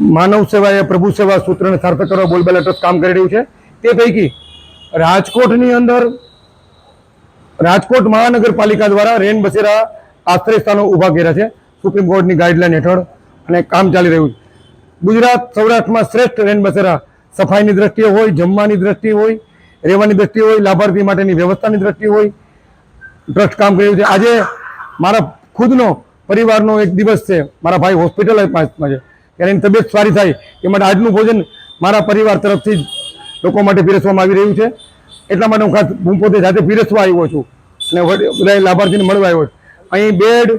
માનવ સેવા એ પ્રભુ સેવા સૂત્રને સાર્થક કરવા બોલબાલા ટ્રસ્ટ કામ કરી રહ્યું છે. તે પૈકી રાજકોટની અંદર, રાજકોટ મહાનગરપાલિકા દ્વારા રેન બસેરા આશ્રય ઊભા કર્યા છે. સુપ્રીમ કોર્ટની ગાઈડલાઈન હેઠળ અને કામ ચાલી રહ્યું છે. ગુજરાત સૌરાષ્ટ્રમાં શ્રેષ્ઠ રેન બસેરા સફાઈની દ્રષ્ટિએ હોય, જમવાની દ્રષ્ટિએ હોય, રહેવાની દ્રષ્ટિએ હોય, લાભાર્થી માટેની વ્યવસ્થાની દ્રષ્ટિએ હોય, ટ્રસ્ટ કામ કરી રહ્યું છે. આજે મારા ખુદનો પરિવારનો એક દિવસ છે. મારા ભાઈ હોસ્પિટલાઇઝમાં છે. ત્યારે એની તબિયત સારી થાય એ માટે આજનું ભોજન મારા પરિવાર તરફથી લોકો માટે પીરસવામાં આવી રહ્યું છે. એટલા માટે હું ખાસ હું પોતે જાતે પીરસવા આવ્યો છું અને બધા લાભાર્થીને મળવા આવ્યો છું. અહીં બેડ,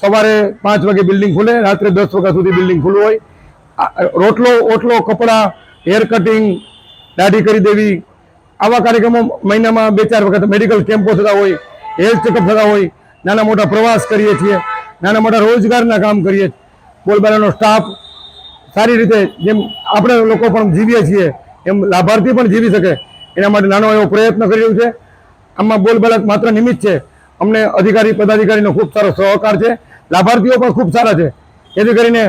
સવારે પાંચ વાગે બિલ્ડિંગ ખુલે, રાત્રે દસ વાગ્યા સુધી બિલ્ડિંગ ખુલ્લું હોય. રોટલો, ઓટલો, કપડાં, હેર કટિંગ, દાઢી કરી દેવી. આવા કાર્યક્રમો મહિનામાં બે ચાર વખત મેડિકલ કેમ્પો થતા હોય, હેલ્થ ચેકઅપ થતા હોય. નાના મોટા પ્રવાસ કરીએ છીએ. નાના મોટા રોજગારના કામ કરીએ છીએ. બોલબાલાનો સ્ટાફ સારી રીતે જેમ આપણે લોકો પણ જીવીએ છીએ, એમ લાભાર્થી પણ જીવી શકે, એના માટે નાનો એવો પ્રયત્ન કરી રહ્યું છે. આમાં બોલબાલા માત્ર નિમિત્ત છે. અમને અધિકારી, પદાધિકારીનો ખૂબ સારો સહકાર છે. લાભાર્થીઓ પણ ખૂબ સારા છે. જેથી કરીને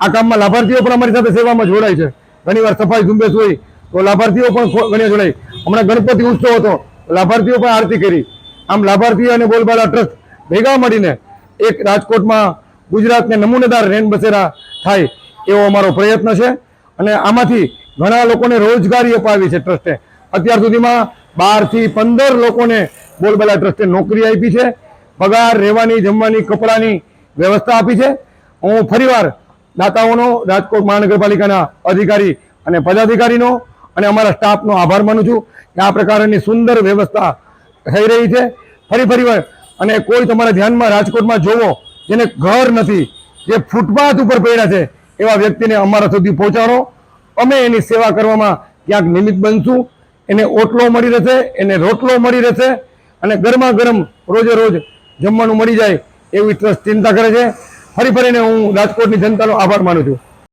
આ કામમાં લાભાર્થીઓ પણ અમારી સાથે સેવામાં જોડાય છે. ઘણીવાર સફાઈ ઝુંબેશ હોય તો લાભાર્થીઓ પણ ઘણી જોડાય. હમણાં ગણપતિ ઉત્સવ હતો, લાભાર્થીઓ પણ આરતી કરી. આમ લાભાર્થીઓ અને બોલબાલા ટ્રસ્ટ ભેગા મળીને એક રાજકોટમાં ગુજરાતને નમૂનેદાર રેન બસેરા થાય. એવો અમારો પ્રયત્ન છે. અને આમાંથી ઘણા લોકોને રોજગારી અપાવી છે ટ્રસ્ટે. અત્યાર સુધીમાં બારથી પંદર લોકોને બોલબલા ટ્રસ્ટે નોકરી આપી છે. પગાર, રહેવાની, જમવાની, કપડાની વ્યવસ્થા આપી છે. હું ફરીવાર દાતાઓનો, રાજકોટ મહાનગરપાલિકાના અધિકારી અને પદાધિકારીનો અને અમારા સ્ટાફનો આભાર માનું છું કે આ પ્રકારની સુંદર વ્યવસ્થા થઈ રહી છે. ફરી ફરીવાર, અને કોઈ તમારા ધ્યાનમાં રાજકોટમાં જોવો, જેને ઘર નથી, જે ફૂટપાથ ઉપર પડ્યા છે એવા વ્યક્તિને અમારા સુધી પહોંચાડો. અમે એની સેવા કરવામાં ક્યાંક નિમિત્ત બનશું. એને ઓટલો મળી રહેશે, એને રોટલો મળી રહેશે અને ગરમા ગરમ રોજે રોજ જમવાનું મળી જાય એવી ટ્રસ્ટ ચિંતા કરે છે. ફરી ફરીને હું રાજકોટની જનતાનો આભાર માનું છું.